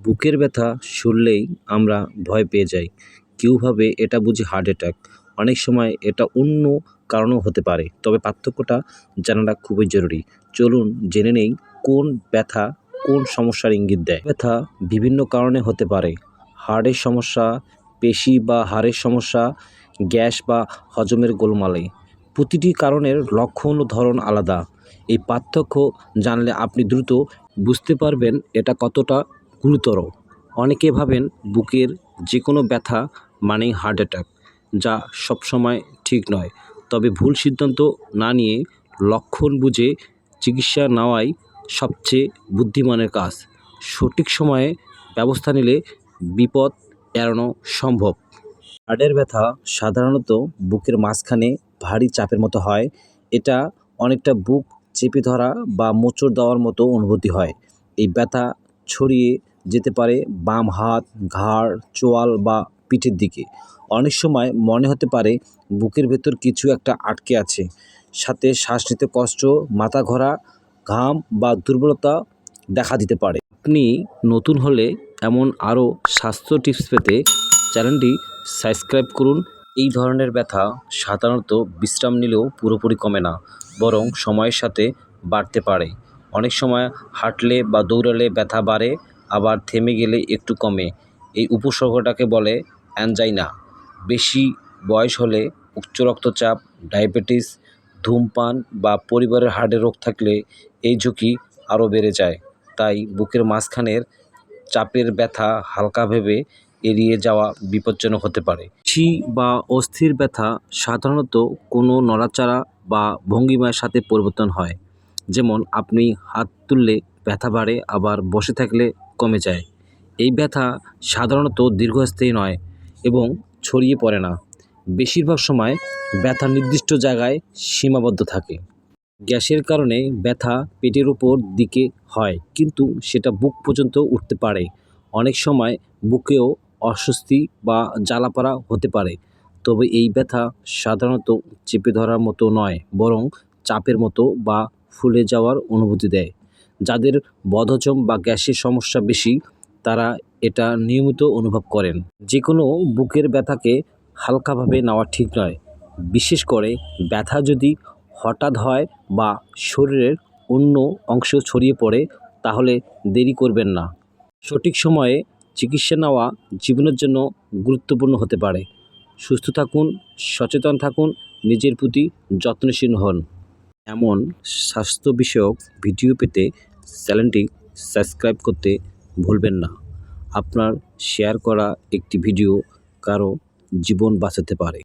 বুকের ব্যথা শুনলেই আমরা ভয় পেয়ে যাই। কেউ ভাবে এটা বুঝি হার্ট অ্যাটাক অনেক সময় এটা অন্য কারণেও হতে পারে। তবে পার্থক্যটা জানাটা খুবই জরুরি। চলুন জেনে নেই কোন ব্যথা কোন সমস্যার ইঙ্গিত দেয়। ব্যথা বিভিন্ন কারণে হতে পারে। হার্টের সমস্যা, পেশি বা হাড়ের সমস্যা, গ্যাস বা হজমের গোলমালে। প্রতিটি কারণের লক্ষণ ও ধরন আলাদা। এই পার্থক্য জানলে আপনি দ্রুত বুঝতে পারবেন এটা কতটা গুরুতর। অনেকে ভাবেন বুকের যে কোনো ব্যথা মানেই হার্ট অ্যাটাক, যা সবসময় ঠিক নয়। তবে ভুল সিদ্ধান্ত না নিয়ে লক্ষণ বুঝে চিকিৎসা নেওয়াই সবচেয়ে বুদ্ধিমানের কাজ। সঠিক সময়ে ব্যবস্থা নিলে বিপদ এড়ানো সম্ভব। হার্টের ব্যথা সাধারণত বুকের মাঝখানে ভারী চাপের মতো হয়। এটা অনেকটা বুক চেপে ধরা বা মোচড় দেওয়ার মতো অনুভূতি হয়। এই ব্যথা ছড়িয়ে যেতে পারে বাম হাত, ঘাড়, চোয়াল বা পিঠের দিকে। অনেক সময় মনে হতে পারে বুকের ভেতর কিছু একটা আটকে আছে। সাথে শ্বাস নিতে কষ্ট, মাথা ঘোরা, ঘাম বা দুর্বলতা দেখা দিতে পারে। আপনি নতুন হলে এমন আরও স্বাস্থ্য টিপস পেতে চ্যানেলটি সাবস্ক্রাইব করুন। এই ধরনের ব্যথা সাধারণত বিশ্রাম নিলেও পুরোপুরি কমে না, বরং সময়ের সাথে বাড়তে পারে। অনেক সময় হাঁটলে বা দৌড়ালে ব্যথা বাড়ে আবার থেমে গেলে একটু কমে। এই উপসর্গটাকে বলে অ্যানজাইনা। বেশি বয়স হলে উচ্চ রক্তচাপ, ডায়াবেটিস, ধূমপান বা পরিবারের হার্টের রোগ থাকলে এই ঝুঁকি আরও বেড়ে যায়। তাই বুকের মাঝখানের চাপের ব্যথা হালকা ভেবে এড়িয়ে যাওয়া বিপজ্জনক হতে পারে। ছি বা অস্থির ব্যথা সাধারণত কোনো নড়াচড়া বা ভঙ্গিমার সাথে পরিবর্তন হয়। যেমন আপনি হাত তুললে ব্যথা বাড়ে, আবার বসে থাকলে কমে যায়। এই ব্যথা সাধারণত দীর্ঘস্থায়ী নয় এবং ছড়িয়ে পড়ে না। বেশিরভাগ সময় ব্যথা নির্দিষ্ট জায়গায় সীমাবদ্ধ থাকে। গ্যাসের কারণে ব্যথা পেটের উপর দিকে হয়, কিন্তু সেটা বুক পর্যন্ত উঠতে পারে। অনেক সময় বুকেও অস্বস্তি বা জ্বালাপড়া হতে পারে। তবে এই ব্যথা সাধারণত চেপে ধরার মতো নয়, বরং চাপের মতো বা ফুলে যাওয়ার অনুভূতি দেয়। যাদের বদহজম বা গ্যাসের সমস্যা বেশি, তারা এটা নিয়মিত অনুভব করেন। যে কোনো বুকের ব্যথাকে হালকাভাবে নেওয়া ঠিক নয়। বিশেষ করে ব্যথা যদি হঠাৎ হয় বা শরীরের অন্য অংশ ছড়িয়ে পড়ে, তাহলে দেরি করবেন না। সঠিক সময়ে চিকিৎসা নেওয়া জীবনের জন্য গুরুত্বপূর্ণ হতে পারে। সুস্থ থাকুন, সচেতন থাকুন, নিজের প্রতি যত্নশীল হন। এমন স্বাস্থ্য বিষয়ক ভিডিও পেতে চ্যানেলটি সাবস্ক্রাইব করতে ভুলবেন না। আপনার শেয়ার করা একটি ভিডিও কারও জীবন বাঁচাতে পারে।